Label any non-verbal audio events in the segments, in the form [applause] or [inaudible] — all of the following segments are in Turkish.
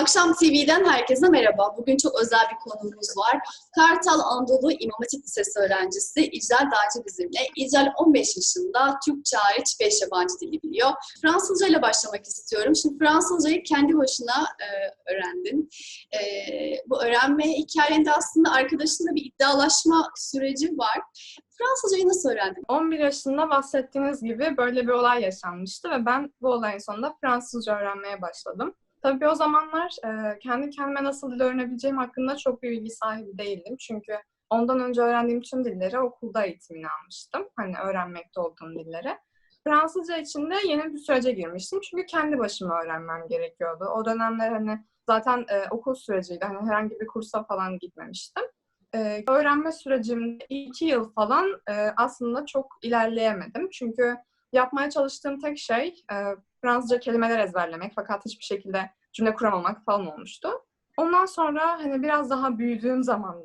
Akşam TV'den herkese merhaba. Bugün çok özel bir konuğumuz var. Kartal Anadolu İmam Hatip Lisesi öğrencisi İclal Dağcı bizimle. İclal 15 yaşında, Türkçe hariç 5 yabancı dili biliyor. Fransızca ile başlamak istiyorum. Şimdi Fransızcayı kendi başına e, öğrendin. E, bu öğrenme hikayende aslında arkadaşınla bir iddialaşma süreci var. Fransızcayı nasıl öğrendin? 11 yaşında bahsettiğiniz gibi böyle bir olay yaşanmıştı ve ben bu olayın sonunda Fransızca öğrenmeye başladım. Tabii o zamanlar e, kendi kendime nasıl dil öğrenebileceğim hakkında çok bir bilgi sahibi değildim. Çünkü ondan önce öğrendiğim tüm dilleri okulda eğitimini almıştım. Hani öğrenmekte olduğum dilleri. Fransızca için de yeni bir sürece girmiştim. Çünkü kendi başıma öğrenmem gerekiyordu. O dönemler hani zaten e, okul süreciydi. Hani herhangi bir kursa falan gitmemiştim. E, öğrenme sürecimde iki yıl falan e, aslında çok ilerleyemedim. Çünkü yapmaya çalıştığım tek şey e, Fransızca kelimeler ezberlemek fakat hiçbir şekilde cümle kuramamak falan olmuştu. Ondan sonra hani biraz daha büyüdüğüm zaman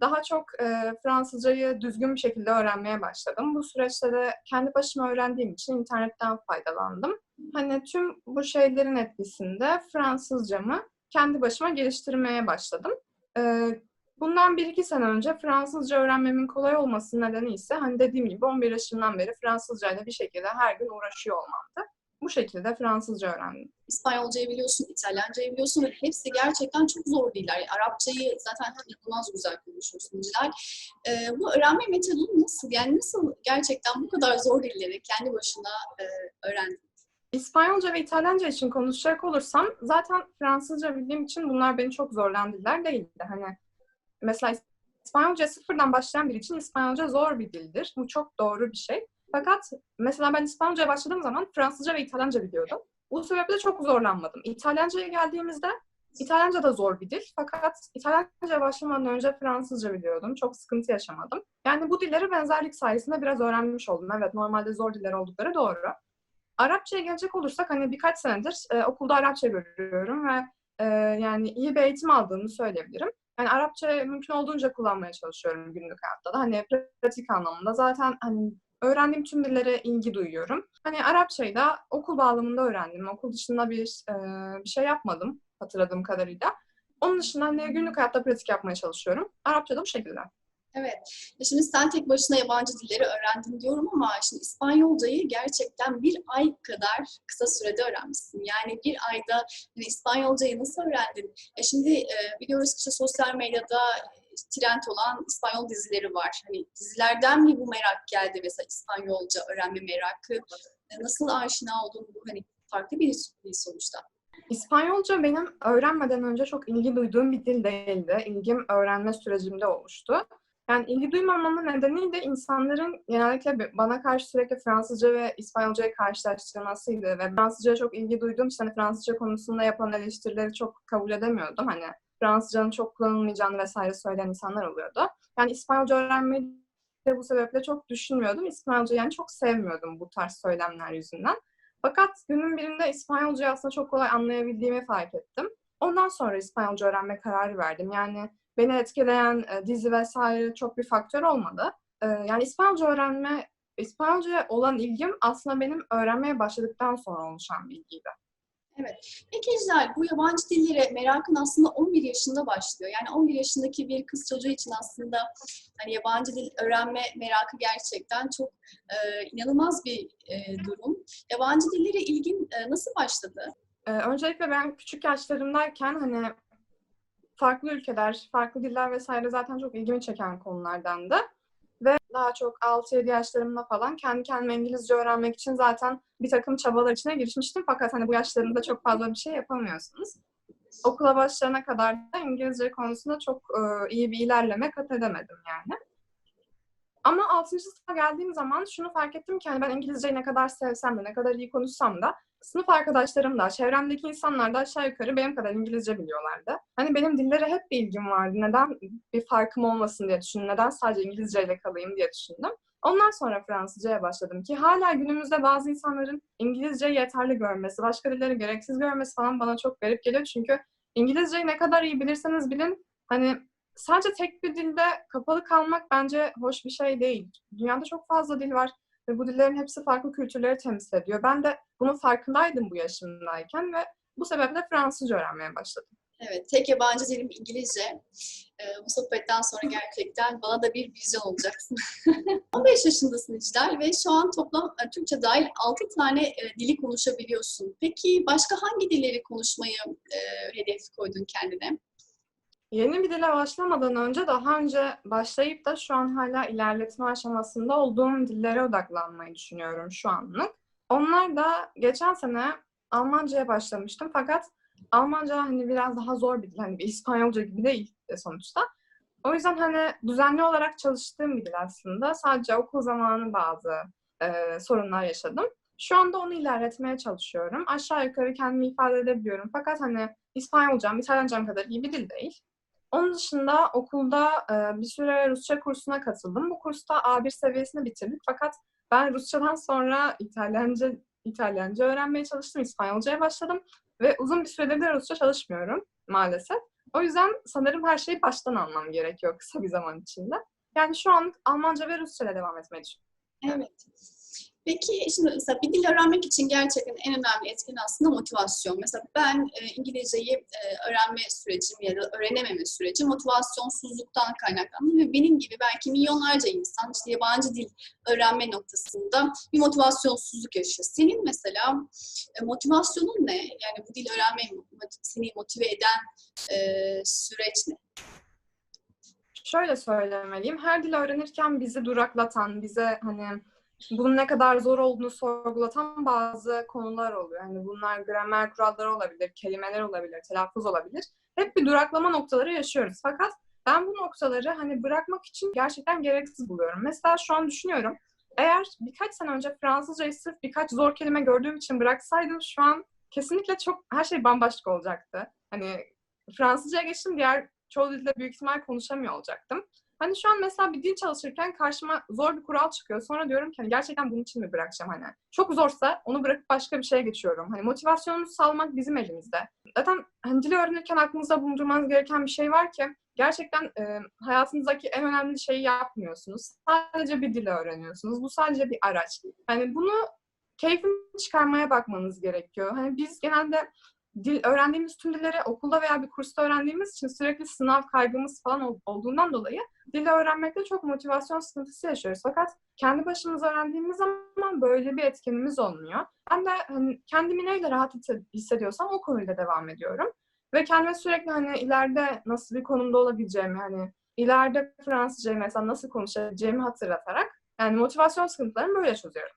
daha çok e, Fransızcayı düzgün bir şekilde öğrenmeye başladım. Bu süreçte de kendi başıma öğrendiğim için internetten faydalandım. Hani tüm bu şeylerin etkisinde Fransızcamı kendi başıma geliştirmeye başladım. E, bundan bir iki sene önce Fransızca öğrenmemin kolay olması nedeni ise hani dediğim gibi 11 yaşından beri Fransızcayla bir şekilde her gün uğraşıyor olmamdı bu şekilde Fransızca öğrendim. İspanyolcayı biliyorsun, İtalyancayı biliyorsun ve hepsi gerçekten çok zor diller. Yani Arapçayı zaten inanılmaz güzel konuşuyorsun Cilal. Ee, bu öğrenme metodun nasıl? Yani nasıl gerçekten bu kadar zor dilleri kendi başına e, öğrendin? İspanyolca ve İtalyanca için konuşacak olursam zaten Fransızca bildiğim için bunlar beni çok zorlayan diller değildi. Hani mesela İspanyolca sıfırdan başlayan biri için İspanyolca zor bir dildir. Bu çok doğru bir şey. Fakat mesela ben İspanyolca'ya başladığım zaman Fransızca ve İtalyanca biliyordum. Bu sebeple çok zorlanmadım. İtalyanca'ya geldiğimizde İtalyanca da zor bir dil. Fakat İtalyanca başlamadan önce Fransızca biliyordum. Çok sıkıntı yaşamadım. Yani bu dilleri benzerlik sayesinde biraz öğrenmiş oldum. Evet normalde zor diller oldukları doğru. Arapçaya gelecek olursak hani birkaç senedir e, okulda Arapça görüyorum ve e, yani iyi bir eğitim aldığımı söyleyebilirim. Yani Arapça mümkün olduğunca kullanmaya çalışıyorum günlük hayatta da. Hani pratik anlamında zaten hani öğrendiğim tüm dillere ilgi duyuyorum. Hani Arapçayı da okul bağlamında öğrendim. Okul dışında bir, e, bir şey yapmadım hatırladığım kadarıyla. Onun dışında hani günlük hayatta pratik yapmaya çalışıyorum. Arapça da bu şekilde. Evet. Şimdi sen tek başına yabancı dilleri öğrendin diyorum ama şimdi İspanyolcayı gerçekten bir ay kadar kısa sürede öğrenmişsin. Yani bir ayda hani İspanyolcayı nasıl öğrendin? E şimdi e, biliyoruz işte sosyal medyada trend olan İspanyol dizileri var. Hani dizilerden mi bu merak geldi mesela İspanyolca öğrenme merakı? Nasıl aşina oldun bu hani farklı bir, bir sonuçta? İspanyolca benim öğrenmeden önce çok ilgi duyduğum bir dil değildi. İlgim öğrenme sürecimde oluştu. Yani ilgi duymamamın nedeni de insanların genellikle bana karşı sürekli Fransızca ve İspanyolcayı karşılaştırmasıydı ve Fransızca'ya çok ilgi duyduğum için hani Fransızca konusunda yapılan eleştirileri çok kabul edemiyordum. Hani Fransızcanın çok kullanılmayacağını vesaire söyleyen insanlar oluyordu. Yani İspanyolca öğrenmeyi de bu sebeple çok düşünmüyordum. İspanyolca yani çok sevmiyordum bu tarz söylemler yüzünden. Fakat günün birinde İspanyolcayı aslında çok kolay anlayabildiğimi fark ettim. Ondan sonra İspanyolca öğrenme kararı verdim. Yani beni etkileyen e, dizi vesaire çok bir faktör olmadı. E, yani İspanyolca öğrenme, İspanyolca olan ilgim aslında benim öğrenmeye başladıktan sonra oluşan bir ilgiydi. Evet. Peki İclal, bu yabancı dillere merakın aslında 11 yaşında başlıyor. Yani 11 yaşındaki bir kız çocuğu için aslında hani yabancı dil öğrenme merakı gerçekten çok e, inanılmaz bir e, durum. Yabancı dillere ilgin e, nasıl başladı? Ee, öncelikle ben küçük yaşlarımdayken hani farklı ülkeler, farklı diller vesaire zaten çok ilgimi çeken konulardandı. Daha çok 6-7 yaşlarımda falan kendi kendime İngilizce öğrenmek için zaten bir takım çabalar içine girişmiştim. Fakat hani bu yaşlarında çok fazla bir şey yapamıyorsunuz. Okula başlayana kadar da İngilizce konusunda çok e, iyi bir ilerleme kat edemedim yani. Ama 6. sınıfa geldiğim zaman şunu fark ettim ki hani ben İngilizceyi ne kadar sevsem de, ne kadar iyi konuşsam da sınıf arkadaşlarım da, çevremdeki insanlar da aşağı yukarı benim kadar İngilizce biliyorlardı. Hani benim dillere hep bir ilgim vardı. Neden bir farkım olmasın diye düşündüm. Neden sadece İngilizceyle kalayım diye düşündüm. Ondan sonra Fransızcaya başladım ki hala günümüzde bazı insanların İngilizceyi yeterli görmesi, başka dilleri gereksiz görmesi falan bana çok garip geliyor. Çünkü İngilizceyi ne kadar iyi bilirseniz bilin hani sadece tek bir dilde kapalı kalmak bence hoş bir şey değil. Dünyada çok fazla dil var ve bu dillerin hepsi farklı kültürleri temsil ediyor. Ben de bunun farkındaydım bu yaşımdayken ve Bu sebeple Fransızca öğrenmeye başladım. Evet, tek yabancı dilim İngilizce. Ee, bu sohbetten sonra gerçekten bana da bir vizyon olacaksın. [laughs] 15 yaşındasın İcdal ve şu an toplam e, Türkçe dahil 6 tane e, dili konuşabiliyorsun. Peki başka hangi dilleri konuşmayı e, hedef koydun kendine? Yeni bir dile başlamadan önce daha önce başlayıp da şu an hala ilerletme aşamasında olduğum dillere odaklanmayı düşünüyorum şu anlık. Onlar da geçen sene Almanca'ya başlamıştım fakat Almanca hani biraz daha zor bir dil. Hani bir İspanyolca gibi değil de sonuçta. O yüzden hani düzenli olarak çalıştığım bir dil aslında. Sadece okul zamanı bazı e, sorunlar yaşadım. Şu anda onu ilerletmeye çalışıyorum. Aşağı yukarı kendimi ifade edebiliyorum. Fakat hani İspanyolcam, İtalyancam kadar iyi bir dil değil. Onun dışında okulda e, bir süre Rusça kursuna katıldım. Bu kursta A1 seviyesini bitirdik. Fakat ben Rusçadan sonra İtalyanca İtalyanca öğrenmeye çalıştım. İspanyolcaya başladım. Ve uzun bir süredir de Rusça çalışmıyorum maalesef. O yüzden sanırım her şeyi baştan almam gerekiyor kısa bir zaman içinde. Yani şu an Almanca ve Rusça ile devam etmeyi düşünüyorum. Evet. Peki şimdi mesela bir dil öğrenmek için gerçekten en önemli etken aslında motivasyon. Mesela ben e, İngilizceyi e, öğrenme sürecim ya da öğrenememe süreci motivasyonsuzluktan kaynaklandı ve benim gibi belki milyonlarca insan işte yabancı dil öğrenme noktasında bir motivasyonsuzluk yaşıyor. Senin mesela e, motivasyonun ne? Yani bu dil öğrenmeyi seni motive eden e, süreç ne? Şöyle söylemeliyim. Her dil öğrenirken bizi duraklatan, bize hani bunun ne kadar zor olduğunu sorgulatan bazı konular oluyor. Hani bunlar gramer kuralları olabilir, kelimeler olabilir, telaffuz olabilir. Hep bir duraklama noktaları yaşıyoruz. Fakat ben bu noktaları hani bırakmak için gerçekten gereksiz buluyorum. Mesela şu an düşünüyorum. Eğer birkaç sene önce Fransızcayı sırf birkaç zor kelime gördüğüm için bıraksaydım şu an kesinlikle çok her şey bambaşka olacaktı. Hani Fransızcaya geçtim diğer çoğu dilde büyük ihtimal konuşamıyor olacaktım. Hani şu an mesela bir dil çalışırken karşıma zor bir kural çıkıyor. Sonra diyorum ki hani gerçekten bunun için mi bırakacağım hani. Çok zorsa onu bırakıp başka bir şeye geçiyorum. Hani motivasyonumuzu sağlamak bizim elimizde. Zaten hani dili öğrenirken aklınızda bulundurmanız gereken bir şey var ki gerçekten e, hayatınızdaki en önemli şeyi yapmıyorsunuz. Sadece bir dili öğreniyorsunuz. Bu sadece bir araç. Hani bunu keyfini çıkarmaya bakmanız gerekiyor. Hani biz genelde dil öğrendiğimiz tüm dilleri okulda veya bir kursta öğrendiğimiz için sürekli sınav kaygımız falan ol- olduğundan dolayı dili öğrenmekte çok motivasyon sıkıntısı yaşıyoruz. Fakat kendi başımıza öğrendiğimiz zaman böyle bir etkenimiz olmuyor. Ben de hani kendimi neyle rahat hisse- hissediyorsam o konuyla devam ediyorum. Ve kendime sürekli hani ileride nasıl bir konumda olabileceğimi, hani ileride Fransızcayı mesela nasıl konuşabileceğimi hatırlatarak yani motivasyon sıkıntılarımı böyle çözüyorum.